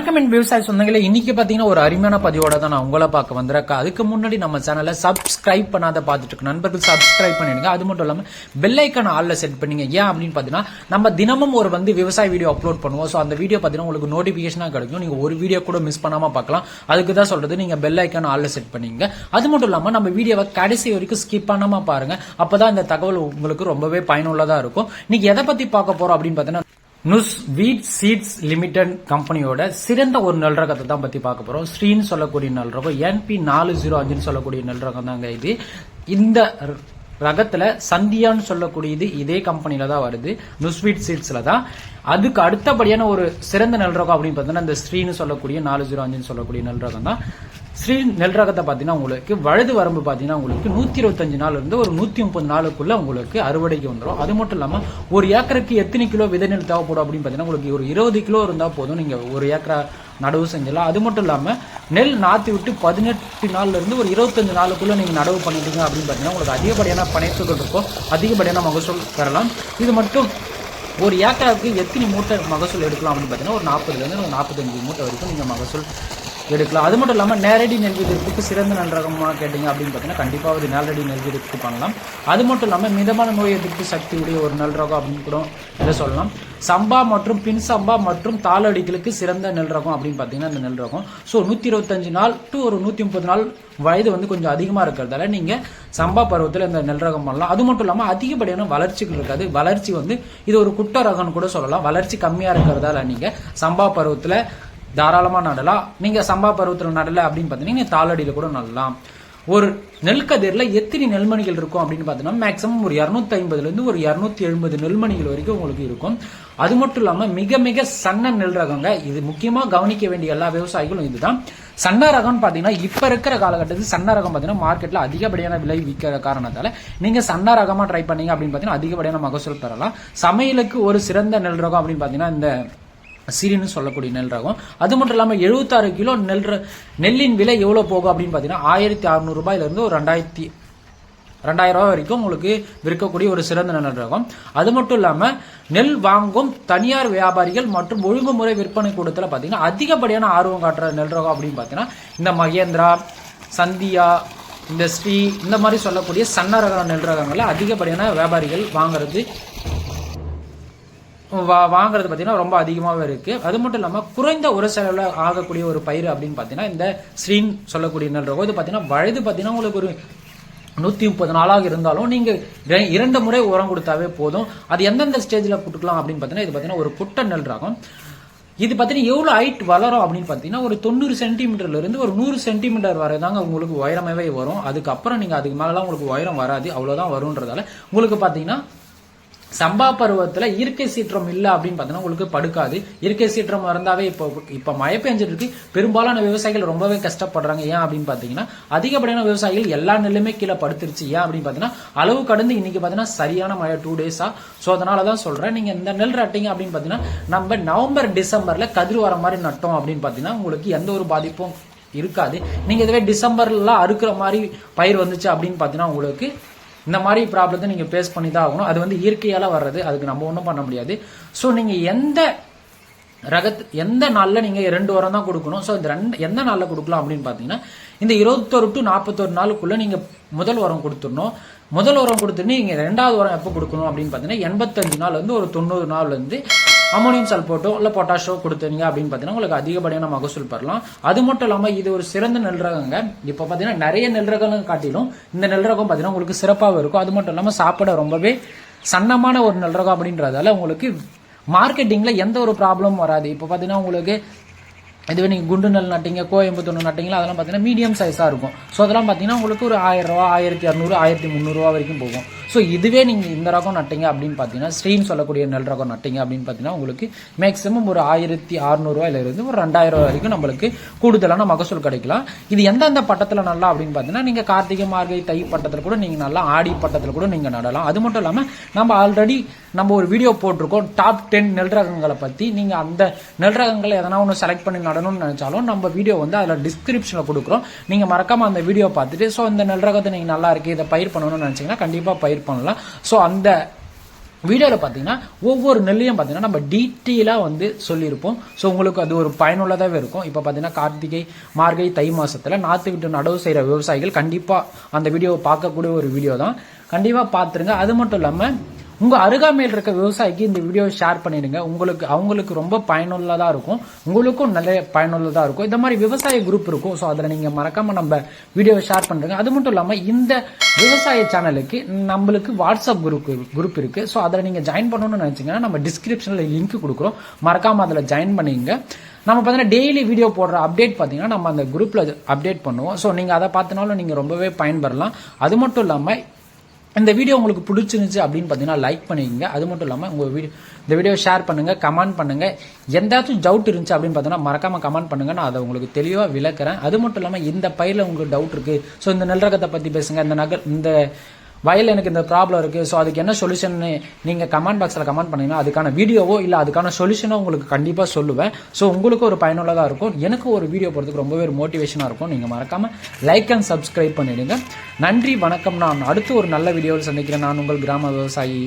வணக்கம் என் விவசாய சொந்தங்களே இன்னைக்கு பாத்தீங்கன்னா ஒரு அருமையான பதிவோட தான் நான் உங்களை பார்க்க வந்திருக்கேன். அதுக்கு முன்னாடி நம்ம சேனலை சப்ஸ்கிரைப் பண்ணாத பார்த்துட்டு இருக்க நண்பர்கள் சப்ஸ்கிரைப் பண்ணிடுங்க. அது மட்டும் இல்லாமல் பெல்லைக்கான ஆளில் செட் பண்ணீங்க. ஏன் அப்படின்னு பாத்தீங்கன்னா நம்ம தினமும் ஒரு வந்து விவசாய வீடியோ அப்லோட் பண்ணுவோம். ஸோ அந்த வீடியோ பார்த்தீங்கன்னா உங்களுக்கு நோட்டிஃபிகேஷனாக கிடைக்கும். நீங்க ஒரு வீடியோ கூட மிஸ் பண்ணாம பார்க்கலாம். அதுக்கு தான் சொல்றது நீங்க பெல்லைக்கான ஆளில் செட் பண்ணீங்க. அது மட்டும் இல்லாமல் நம்ம வீடியோவை கடைசி வரைக்கும் ஸ்கிப் பண்ணாம பாருங்க. அப்பதான் இந்த தகவல் உங்களுக்கு ரொம்பவே பயனுள்ளதா இருக்கும். இன்னைக்கு எதை பத்தி பார்க்க போறோம் அப்படின்னு பாத்தீங்கன்னா நுஸ் வீட் சீட்ஸ் லிமிடெட் கம்பெனியோட சிறந்த ஒரு நல்லரகத்தை தான் பத்தி பார்க்க போறோம். ஸ்ரீன்னு சொல்லக்கூடிய நெல் என்பி நாலு ஜீரோ அஞ்சுன்னு சொல்லக்கூடிய நெல் தாங்க இது. இந்த ரகத்துல சந்தியான்னு சொல்லக்கூடியது இதே கம்பெனில தான் வருது நுஸ்வீட் சீட்ஸ்ல தான். அதுக்கு அடுத்தபடியான ஒரு சிறந்த நெல் அப்படின்னு பார்த்தோம்னா இந்த ஸ்ரீன்னு சொல்லக்கூடிய நாலு ஜீரோ அஞ்சுன்னு சொல்லக்கூடிய நெல் தான். ஸ்ரீ நெல் ரகத்தை பார்த்தீங்கன்னா உங்களுக்கு வழுது வரம்பு பார்த்தீங்கன்னா உங்களுக்கு நூத்தி இருபத்தஞ்சு நாள் இருந்து ஒரு நூத்தி முப்பது நாளுக்குள்ள உங்களுக்கு அறுவடைக்கு வந்துடும் அது மட்டும் இல்லாமல் ஒரு ஏக்கருக்கு எத்தனை கிலோ விதை நெல் தேவைப்படும் அப்படின்னு பார்த்தீங்கன்னா உங்களுக்கு ஒரு இருபது கிலோ இருந்தால் போதும். நீங்கள் ஒரு ஏக்கரா நடவு செஞ்சலாம் அது மட்டும் இல்லாமல் நெல் நாற்றி விட்டு பதினெட்டு நாள்ல இருந்து ஒரு இருபத்தஞ்சு நாளுக்குள்ள நீங்கள் நடவு பண்ணிட்டீங்க அப்படின்னு பார்த்தீங்கன்னா உங்களுக்கு அதிகப்படியான பனைத்துகள் இருக்கும். அதிகப்படியான மகசூல் பெறலாம். இது மட்டும் ஒரு ஏக்கராவுக்கு எத்தனை மூட்டை மகசூல் எடுக்கலாம் அப்படின்னு பார்த்தீங்கன்னா ஒரு நாற்பதுலேருந்து ஒரு நாற்பத்தஞ்சு மூட்டை வரைக்கும் நீங்கள் மகசூல் எடுக்கலாம். அது மட்டும் இல்லாமல் நேரடி நெல் சிறந்த நன்றகமாக கேட்டிங்க அப்படின்னு பார்த்தீங்கன்னா கண்டிப்பாக ஒரு நேரடி நெல் பண்ணலாம். அது மட்டும் இல்லாமல் மிதமான நோய் எதிர்ப்பு சக்தி உடைய ஒரு நெல் ரகம் அப்படின்னு கூட இதை சொல்லலாம். சம்பா மற்றும் பின் சம்பா மற்றும் தாளடிகளுக்கு சிறந்த நெல் ரகம் அப்படின்னு பார்த்தீங்கன்னா இந்த நெல் ரகம். ஸோ நூற்றி இருபத்தஞ்சு நாள் டு ஒரு நூற்றி முப்பது நாள் வயது வந்து கொஞ்சம் அதிகமாக இருக்கிறதால நீங்கள் சம்பா பருவத்தில் இந்த நெல் ரகம் பண்ணலாம். அது மட்டும் இல்லாமல் அதிகப்படியான வளர்ச்சிகள் இருக்காது. வளர்ச்சி வந்து இது ஒரு குட்ட ரகம்னு கூட சொல்லலாம். வளர்ச்சி கம்மியாக இருக்கிறதால நீங்கள் சம்பா பருவத்தில் தாராளமாக நடலாம். நீங்கள் சம்பா பருவத்தில் நடலை அப்படின்னு பார்த்தீங்கன்னா நீங்கள் தாளடியில் கூட நடலாம். ஒரு நெல்கதிரில் எத்தனை நெல்மணிகள் இருக்கும் அப்படின்னு பார்த்தீங்கன்னா மேக்ஸிமம் ஒரு இரநூத்தி ஐம்பதுலேருந்து ஒரு இரநூத்தி எழுபது நெல்மணிகள் வரைக்கும் உங்களுக்கு இருக்கும். அது மட்டும் இல்லாமல் மிக மிக சன்ன நெல் ரகங்க. இது முக்கியமாக கவனிக்க வேண்டிய எல்லா விவசாயிகளும் இதுதான். சன்ன ரகம்னு பார்த்தீங்கன்னா இப்போ இருக்கிற காலகட்டத்தில் சன்ன ரகம் பார்த்தீங்கன்னா மார்க்கெட்டில் அதிகப்படியான விலை விற்கிற காரணத்தால் நீங்கள் சன்ன ரகமாக ட்ரை பண்ணீங்க அப்படின்னு பார்த்தீங்கன்னா அதிகப்படியான மகசூல் பெறலாம் சமையலுக்கு ஒரு சிறந்த நெல் ரகம் அப்படின்னு பார்த்தீங்கன்னா இந்த சிறின்னு சொல்லக்கூடிய நெல் ரகம். அது மட்டும் இல்லாமல் எழுபத்தாறு கிலோ நெல் ர- நெல்லின் விலை எவ்வளோ போகும் அப்படின்னு பார்த்தீங்கன்னா ஆயிரத்தி அறுநூறுபாயிலிருந்து ஒரு ரெண்டாயிரத்தி ரெண்டாயிரம் ரூபாய் வரைக்கும் உங்களுக்கு விற்கக்கூடிய ஒரு சிறந்த நெல் ரகம். அது மட்டும் இல்லாமல் நெல் வாங்கும் தனியார் வியாபாரிகள் மற்றும் ஒழுங்குமுறை விற்பனை கூடத்தில் பார்த்தீங்கன்னா அதிகப்படியான ஆர்வம் காட்டுற நெல் ரகம் அப்படின்னு பார்த்தீங்கன்னா இந்த மகேந்திரா சந்தியா இந்த ஸ்ரீ இந்த மாதிரி சொல்லக்கூடிய சன்ன ரக நெல் ரகங்களை அதிகப்படியான வியாபாரிகள் வாங்குறது வா வாங்குறது பார்த்தீங்கன்னா ரொம்ப அதிகமாகவே இருக்கு. அது மட்டும் இல்லாமல் குறைந்த ஒரு செலவில் ஆகக்கூடிய ஒரு பயிர் அப்படின்னு பார்த்தீங்கன்னா இந்த ஸ்ரீன் சொல்லக்கூடிய நெல் இது பார்த்தீங்கன்னா வயது பார்த்தீங்கன்னா உங்களுக்கு ஒரு நூற்றி முப்பது நாளாக இருந்தாலும் நீங்கள் இரண்டு முறை உரம் கொடுத்தாவே போதும். அது எந்தெந்த ஸ்டேஜில் கொடுக்கலாம் அப்படின்னு பார்த்தீங்கன்னா இது பார்த்தீங்கன்னா ஒரு புட்ட நெல் ரகம் இது பார்த்தீங்கன்னா எவ்வளோ ஹைட் வளரும் அப்படின்னு பார்த்தீங்கன்னா ஒரு தொண்ணூறு சென்டிமீட்டர்லேருந்து ஒரு நூறு சென்டிமீட்டர் வரை தாங்க உங்களுக்கு உயரமாகவே வரும். அதுக்கப்புறம் நீங்கள் அதுக்கு மேலாம் உங்களுக்கு உயரம் வராது. அவ்வளோதான் வரும்ன்றதால உங்களுக்கு பார்த்தீங்கன்னா சம்பா பருவத்துல இயற்கை சீற்றம் இல்ல அப்படின்னு பார்த்தீங்கன்னா உங்களுக்கு படுக்காது. இயற்கை சீற்றம் இருந்தாவே இப்போ இப்போ மழை பெஞ்சிட்டு இருக்கு பெரும்பாலான விவசாயிகள் ரொம்பவே கஷ்டப்படுறாங்க. ஏன் அப்படின்னு பார்த்தீங்கன்னா அதிகப்படியான விவசாயிகள் எல்லா நெல்லுமே கீழே படுத்துருச்சு. ஏன் அப்படின்னு பார்த்தீங்கன்னா அளவு கடந்து இன்னைக்கு பார்த்தீங்கன்னா சரியான மழை டூ டேஸா ஸோ அதனால தான் சொல்றேன். நீங்க இந்த நெல் ரட்டிங்க அப்படின்னு பார்த்தீங்கன்னா நம்ம நவம்பர் டிசம்பர்ல கதிர் வர மாதிரி நட்டோம் அப்படின்னு பார்த்தீங்கன்னா உங்களுக்கு எந்த ஒரு பாதிப்பும் இருக்காது. நீங்க இதுவே டிசம்பர்ல அறுக்கிற மாதிரி பயிர் வந்துச்சு அப்படின்னு பார்த்தீங்கன்னா உங்களுக்கு இந்த மாதிரி ப்ராப்ளத்தை நீங்க ஃபேஸ் பண்ணி தான் ஆகணும். அது வந்து இயற்கையால வர்றது. அதுக்கு நம்ம ஒன்றும் பண்ண முடியாது. ஸோ நீங்க எந்த ரகத்து எந்த நாளில் நீங்க ரெண்டு உரம் தான் கொடுக்கணும்? ஸோ இந்த ரெண்டு எந்த நாளில் கொடுக்கலாம் அப்படின்னு பார்த்தீங்கன்னா இந்த இருபத்தொரு டு நாற்பத்தொரு நாளுக்குள்ள நீங்க முதல் உரம் கொடுத்துடணும். முதல் உரம் கொடுத்துட்டு நீங்க ரெண்டாவது உரம் எப்போ கொடுக்கணும் அப்படின்னு பார்த்தீங்கன்னா எண்பத்தஞ்சு நாள் வந்து ஒரு தொண்ணூறு நாள்லேருந்து அமோனியம் சல்போட்டோ இல்லை பொட்டாஷோ கொடுத்தீங்க அப்படின்னு பார்த்தீங்கன்னா உங்களுக்கு அதிகப்படியான மகசூல் பெறலாம். அது மட்டும் இல்லாமல் இது ஒரு சிறந்த நெல் ரகங்க இப்போ பார்த்தீங்கன்னா நிறைய நெல் ரகங்கள் காட்டிலும் இந்த நெல் ரகம் பார்த்தீங்கன்னா உங்களுக்கு சிறப்பாக இருக்கும். அது மட்டும் இல்லாமல் சாப்பிட ரொம்பவே சன்னமான ஒரு நெல் ரகம் அப்படின்றதால உங்களுக்கு மார்க்கெட்டிங்கில் எந்த ஒரு ப்ராப்ளமும் வராது. இப்போ பார்த்தீங்கன்னா உங்களுக்கு இதுவே நீங்கள் குண்டு நெல் நட்டிங்க கோயம்புத்தூர் நட்டிங்களா அதெல்லாம் பார்த்தீங்கன்னா மீடியம் சைஸாக இருக்கும். ஸோ அதெல்லாம் பார்த்தீங்கன்னா உங்களுக்கு ஒரு ஆயிரம் ரூபா ஆயிரத்தி இரநூறு ஆயிரத்தி முந்நூறுரூவா வரைக்கும் போகும். ஸோ இதுவே நீங்கள் இந்த ரகம் நட்டீங்க அப்படின்னு பார்த்தீங்கன்னா ஸ்ட்ரீம் சொல்லக்கூடிய நெல் ரகம் நட்டீங்க அப்படின்னு பார்த்தீங்கன்னா உங்களுக்கு மேக்ஸிமம் ஒரு ஆயிரத்தி அறுநூறுவாயிலிருந்து ஒரு ரெண்டாயிரம் வரைக்கும் நம்மளுக்கு கூடுதலான மகசூல் கிடைக்கலாம். இது எந்தெந்த பட்டத்தில் நல்லா அப்படின்னு பார்த்தீங்கன்னா நீங்கள் கார்த்திகை மார்கை தை பட்டத்தில் கூட நீங்கள் நல்லா ஆடி பட்டத்தில் கூட நீங்கள் நடலாம். அது மட்டும் இல்லாமல் நம்ம ஆல்ரெடி நம்ம ஒரு வீடியோ போட்டிருக்கோம் டாப் டென் நெல் ரகங்களை பற்றி நீங்கள் அந்த நெல் ரகங்களை எதனா ஒன்று செலக்ட் பண்ணி நடணும்னு நினச்சாலும் நம்ம வீடியோ வந்து அதில் டிஸ்கிரிப்ஷனில் கொடுக்குறோம். நீங்கள் மறக்காமல் அந்த வீடியோ பார்த்துட்டு ஸோ இந்த நெல் ரகத்தை நீங்கள் நல்லா இருக்கு இதை பயிர் பண்ணணும்னு நினச்சிங்கன்னா கண்டிப்பாக பயிர் பண்ணலாம். ஸோ அந்த வீடியோவில் பார்த்தீங்கன்னா ஒவ்வொரு நெல்லையும் பார்த்தீங்கன்னா நம்ம டீட்டெயிலாக வந்து சொல்லியிருப்போம். ஸோ உங்களுக்கு அது ஒரு பயனுள்ளதாகவே இருக்கும். இப்போ பார்த்தீங்கன்னா கார்த்திகை மார்கை தை மாதத்தில் நாற்று விட்டு நடவு செய்கிற விவசாயிகள் கண்டிப்பாக அந்த வீடியோவை பார்க்கக்கூடிய ஒரு வீடியோ தான் கண்டிப்பாக பார்த்துருங்க அது மட்டும் இல்லாமல் உங்க அருகாமையில் இருக்க விவசாயிக்கு இந்த வீடியோவை ஷேர் பண்ணிடுங்க. உங்களுக்கு அவங்களுக்கு ரொம்ப பயனுள்ளதா இருக்கும். உங்களுக்கும் நல்ல பயனுள்ளதா இருக்கும். இந்த மாதிரி விவசாய குரூப் இருக்கும். ஸோ அதில் நீங்க மறக்காம நம்ம வீடியோவை ஷேர் பண்றீங்க. அது மட்டும் இல்லாம இந்த விவசாய சேனலுக்கு நம்மளுக்கு வாட்ஸ்அப் குரூப் குரூப் இருக்கு. ஸோ அதில் நீங்க ஜாயின் பண்ணணும்னு நினைச்சீங்கன்னா நம்ம டிஸ்கிரிப்ஷன்ல லிங்க் கொடுக்குறோம். மறக்காம அதில் ஜாயின் பண்ணிங்க. நம்ம பார்த்தீங்கன்னா டெய்லி வீடியோ போடுற அப்டேட் பார்த்தீங்கன்னா நம்ம அந்த குரூப்பில் அப்டேட் பண்ணுவோம். ஸோ நீங்கள் அதை பார்த்தினாலும் நீங்கள் ரொம்பவே பயன்பெறலாம். அது மட்டும் இல்லாமல் இந்த வீடியோ உங்களுக்கு பிடிச்சிருந்துச்சு அப்படின்னு பார்த்தீங்கன்னா லைக் பண்ணிக்கங்க. அது மட்டும் இல்லாமல் உங்கள் வீடியோ இந்த வீடியோ ஷேர் பண்ணுங்கள் கமெண்ட் பண்ணுங்கள் எந்தாச்சும் டவுட் இருந்துச்சு அப்படின்னு பார்த்தீங்கன்னா மறக்காம கமெண்ட் பண்ணுங்க. நான் அதை உங்களுக்கு தெளிவாக விளக்குறேன். அது மட்டும் இல்லாமல் இந்த பயிரில் உங்களுக்கு டவுட் இருக்குது ஸோ இந்த நெல் ரகத்தை பற்றி பேசுங்க. இந்த நகர் இந்த வயல் எனக்கு இந்த ப்ராப்ளம் இருக்குது ஸோ அதுக்கு என்ன சொல்யூஷன் நீங்கள் கமெண்ட் பாக்ஸில் கமெண்ட் பண்ணீங்கன்னா அதுக்கான வீடியோவோ இல்லை அதுக்கான சொல்யூஷனோ உங்களுக்கு கண்டிப்பாக சொல்லுவேன். ஸோ உங்களுக்கு ஒரு பயனுள்ளதாக இருக்கும். எனக்கு ஒரு வீடியோ போகிறதுக்கு ரொம்பவே ஒரு மோட்டிவேஷனாக இருக்கும். நீங்கள் மறக்காமல் லைக் அண்ட் சப்ஸ்கிரைப் பண்ணிவிடுங்க நன்றி வணக்கம். நான் அடுத்து ஒரு நல்ல வீடியோவில் சந்திக்கிறேன். நான் உங்கள் கிராம விவசாயி.